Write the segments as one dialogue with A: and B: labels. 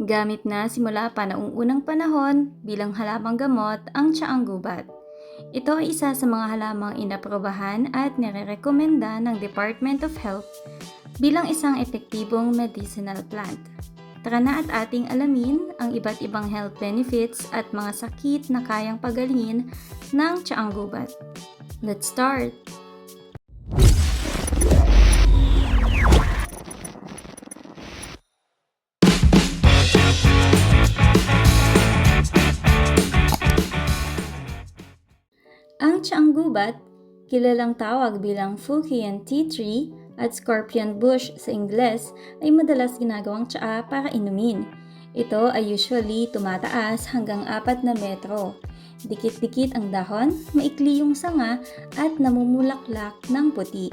A: Gamit na simula pa noong unang panahon bilang halamang gamot ang tsaang gubat. Ito ay isa sa mga halamang inaprobahan at nirerekomenda ng Department of Health bilang isang epektibong medicinal plant. Tara na at ating alamin ang iba't ibang health benefits at mga sakit na kayang pagalingin ng tsaang gubat. Let's start! Ang tsaang gubat, kilalang tawag bilang Fukian tea tree at scorpion bush sa Ingles, ay madalas ginagawang tsaa para inumin. Ito ay usually tumataas hanggang 4 na metro. Dikit-dikit ang dahon, maikli yung sanga at namumulaklak ng puti.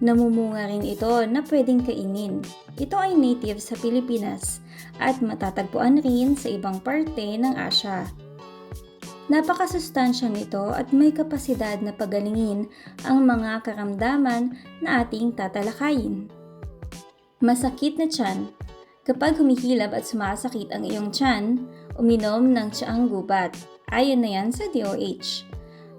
A: Namumunga rin ito na pwedeng kainin. Ito ay native sa Pilipinas at matatagpuan rin sa ibang parte ng Asya. Napakasustansya nito at may kapasidad na pagalingin ang mga karamdaman na ating tatalakayin. Masakit na tiyan. Kapag humihilab at sumasakit ang iyong tiyan, uminom ng tsaang gubat. Ayon na yan sa DOH.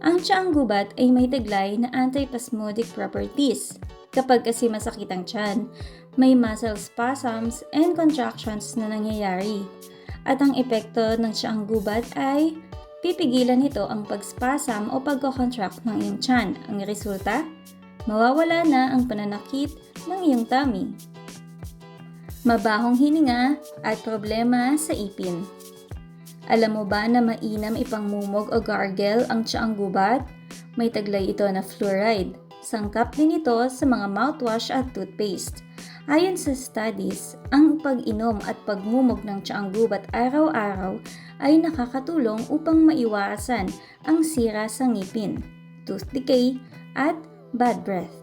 A: Ang tsaang gubat ay may taglay na antispasmodic properties. Kapag kasi masakit ang tiyan, may muscle spasms and contractions na nangyayari. At ang epekto ng tsaang gubat ay pipigilan nito ang pagspasm o pagkocontract ng iyong tiyan. Ang resulta, mawawala na ang pananakit ng iyong tummy. Mabahong hininga at problema sa ipin. Alam mo ba na mainam ipangmumog o gargle ang tsaang gubat? May taglay ito na fluoride. Sangkap din ito sa mga mouthwash at toothpaste. Ayon sa studies, ang pag-inom at pagmumog ng tsaang gubat araw-araw ay nakakatulong upang maiwasan ang sira sa ngipin, tooth decay, at bad breath.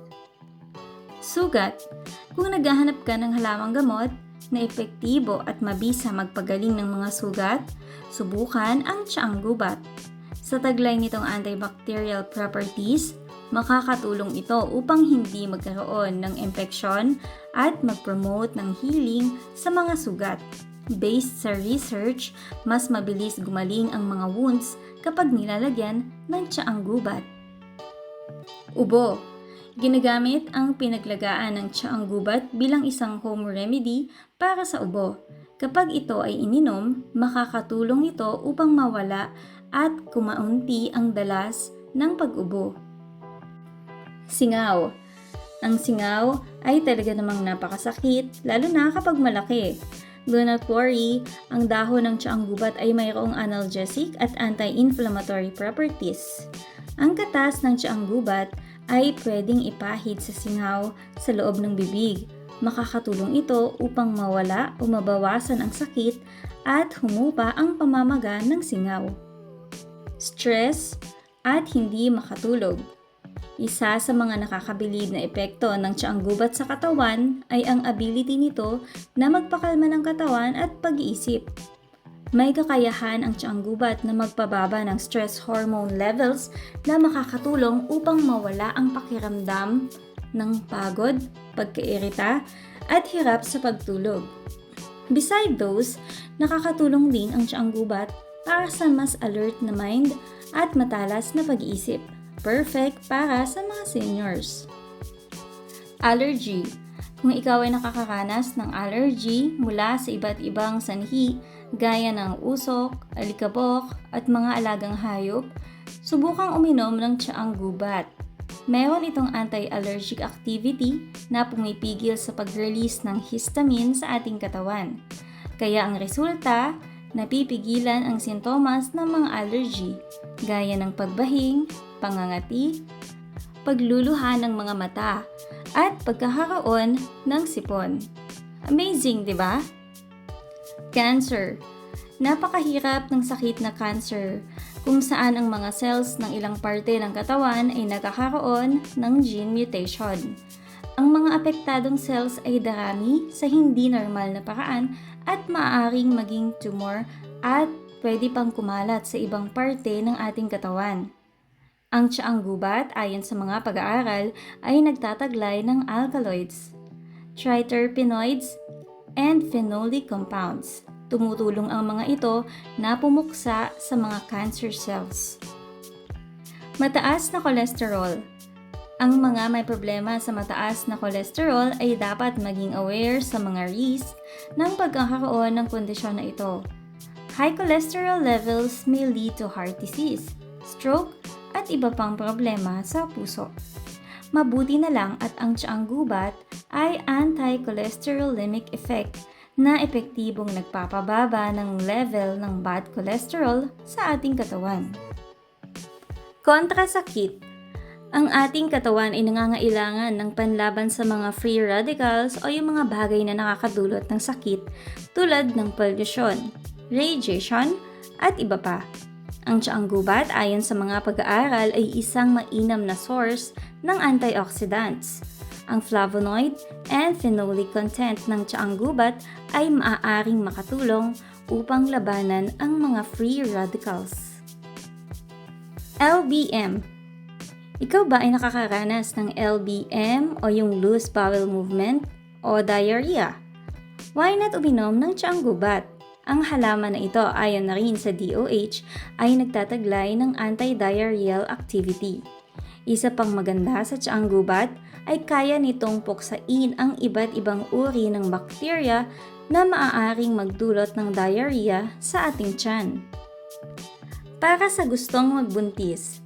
A: Sugat, kung naghahanap ka ng halamang gamot na epektibo at mabisa magpagaling ng mga sugat, subukan ang tsaang gubat. Sa taglay nitong antibacterial properties, makakatulong ito upang hindi magkaroon ng infeksyon at mag-promote ng healing sa mga sugat. Based sa research, mas mabilis gumaling ang mga wounds kapag nilalagyan ng tsaang gubat. Ubo Ginagamit ang pinaglagaan ng tsaang gubat bilang isang home remedy para sa ubo. Kapag ito ay ininom, makakatulong ito upang mawala at kumaunti ang dalas ng pag-ubo. Singaw Ang singaw ay talaga namang napakasakit, lalo na kapag malaki. Do not worry, ang dahon ng tsaang gubat ay mayroong analgesic at anti-inflammatory properties. Ang katas ng tsaang gubat ay pwedeng ipahid sa singaw sa loob ng bibig. Makakatulong ito upang mawala o mabawasan ang sakit at humupa ang pamamaga ng singaw. Stress at hindi makatulog. Isa sa mga nakakabilib na epekto ng tsaang gubat sa katawan ay ang ability nito na magpakalma ng katawan at pag-iisip. May kakayahan ang tsaang gubat na magpababa ng stress hormone levels na makakatulong upang mawala ang pakiramdam ng pagod, pagkairita, at hirap sa pagtulog. Beside those, nakakatulong din ang tsaang gubat para sa mas alert na mind at matalas na pag-iisip. Perfect para sa mga seniors. Allergy Kung ikaw ay nakakaranas ng allergy mula sa iba't ibang sanhi, gaya ng usok, alikabok, at mga alagang hayop, subukang uminom ng tsaang gubat. Meron itong anti-allergic activity na pumipigil sa pag-release ng histamine sa ating katawan. Kaya ang resulta, napipigilan ang sintomas ng mga allergy, gaya ng pagbahing, pangangati, pagluluha ng mga mata, at pagkakaroon ng sipon. Amazing, di ba? Cancer. Napakahirap ng sakit na cancer kung saan ang mga cells ng ilang parte ng katawan ay nagkakaroon ng gene mutation. Ang mga apektadong cells ay darami sa hindi normal na paraan at maaaring maging tumor at pwede pang kumalat sa ibang parte ng ating katawan. Ang tsaang gubat ayon sa mga pag-aaral ay nagtataglay ng alkaloids, triterpenoids, and phenolic compounds. Tumutulong ang mga ito na pumuksa sa mga cancer cells. Mataas na kolesterol. Ang mga may problema sa mataas na kolesterol ay dapat maging aware sa mga risk ng pagkakaroon ng kondisyon na ito. High cholesterol levels may lead to heart disease, stroke, at iba pang problema sa puso. Mabuti na lang at ang tsaang gubat ay anti-cholesterolemic effect na epektibong nagpapababa ng level ng bad cholesterol sa ating katawan. Kontrasakit Ang ating katawan ay nangangailangan ng panlaban sa mga free radicals o yung mga bagay na nakakadulot ng sakit tulad ng pollution, radiation, at iba pa. Ang tsaang gubat ayon sa mga pag-aaral ay isang mainam na source ng antioxidants. Ang flavonoid and phenolic content ng tsaang gubat ay maaaring makatulong upang labanan ang mga free radicals. LBM Ikaw ba ay nakakaranas ng LBM o yung loose bowel movement o diarrhea? Why not uminom ng tsaang gubat? Ang halaman na ito ayon na rin sa DOH ay nagtataglay ng anti-diarrheal activity. Isa pang maganda sa tsaang gubat ay kaya nitong puksain ang iba't ibang uri ng bakterya na maaaring magdulot ng diarrhea sa ating tiyan. Para sa gustong magbuntis,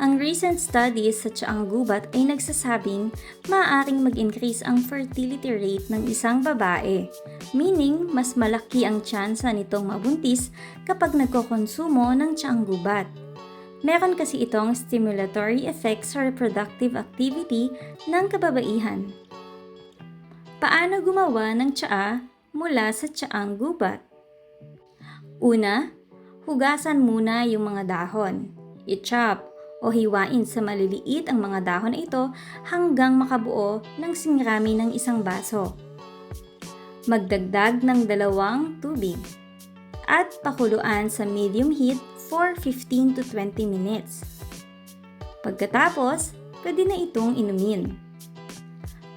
A: ang recent studies sa tsaang gubat ay nagsasabing maaaring mag-increase ang fertility rate ng isang babae, meaning mas malaki ang tsansa nitong mabuntis kapag nagkokonsumo ng tsaang gubat. Meron kasi itong stimulatory effect sa reproductive activity ng kababaihan. Paano gumawa ng tsaa mula sa tsaang gubat? Una, hugasan muna yung mga dahon. I-chop o hiwain sa maliliit ang mga dahon na ito hanggang makabuo ng singrami ng isang baso. Magdagdag ng dalawang tubig at pakuluan sa medium heat for 15 to 20 minutes. Pagkatapos, pwede na itong inumin.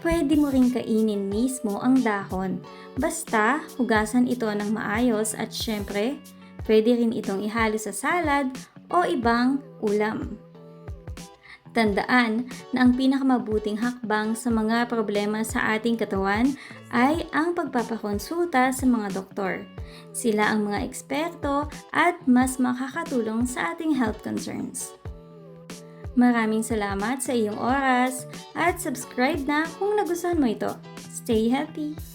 A: Pwede mo ring kainin mismo ang dahon, basta hugasan ito ng maayos at syempre, pwede rin itong ihalo sa salad o ibang ulam. Tandaan na ang pinakamabuting hakbang sa mga problema sa ating katawan ay ang pagpapakonsulta sa mga doktor. Sila ang mga eksperto at mas makakatulong sa ating health concerns. Maraming salamat sa iyong oras at subscribe na kung nagustuhan mo ito. Stay healthy!